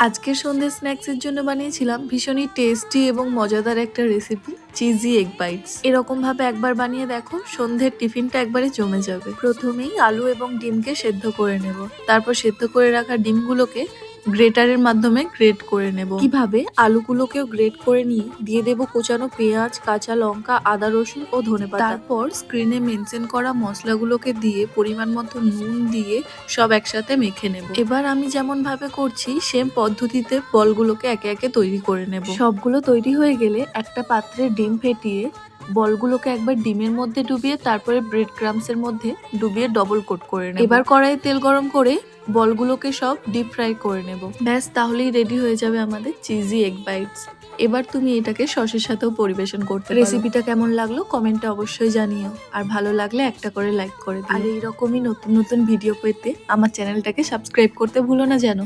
আজকের সন্ধে স্ন্যাক্সের জন্য বানিয়েছিলাম ভীষণই টেস্টি এবং মজাদার একটা রেসিপি চিজি এগ বাইটস এরকম ভাবে একবার বানিয়ে দেখো, সন্ধ্যের টিফিনটা একবারে জমে যাবে। প্রথমেই আলু এবং ডিমকে সেদ্ধ করে নেব। তারপর সেদ্ধ করে রাখা ডিমগুলোকে গ্রেটারের মাধ্যমে গ্রেট করে নেব। কীভাবে? আলুগুলোকেও গ্রেট করে নিয়ে দিয়ে দেব কোচানো পেঁয়াজ কাঁচা লঙ্কা আদা রসুন ও ধনেপাতা তারপর স্ক্রিনে মেনশন করা মশলাগুলোকে দিয়ে পরিমাণ মতো নুন দিয়ে সব একসাথে মেখে নেব। এবার আমি যেমন ভাবে করছি সেম পদ্ধতিতে বলগুলোকে একে একে তৈরি করে নেব। সবগুলো তৈরি হয়ে গেলে একটা পাত্রে ডিম ফেটিয়ে বলগুলোকে একবার ডিমের মধ্যে ডুবিয়ে তারপরে ব্রেড ক্রামসের মধ্যে ডুবিয়ে ডবল কোট করে নেব। এবার কড়াইয়ে তেল গরম করে বলগুলোকে সব ডিপ ফ্রাই করে নেব। ব্যাস, তাহলেই রেডি হয়ে যাবে আমাদের চিজি এগ বাইটস এবার তুমি এটাকে সসের সাথেও পরিবেশন করতে রেসিপিটা কেমন লাগল কমেন্টে অবশ্যই জানিও। আর ভালো লাগলে একটা করে লাইক করে আর এইরকমই নতুন নতুন ভিডিও পেতে আমার চ্যানেলটাকে সাবস্ক্রাইব করতে ভুলো না যেন।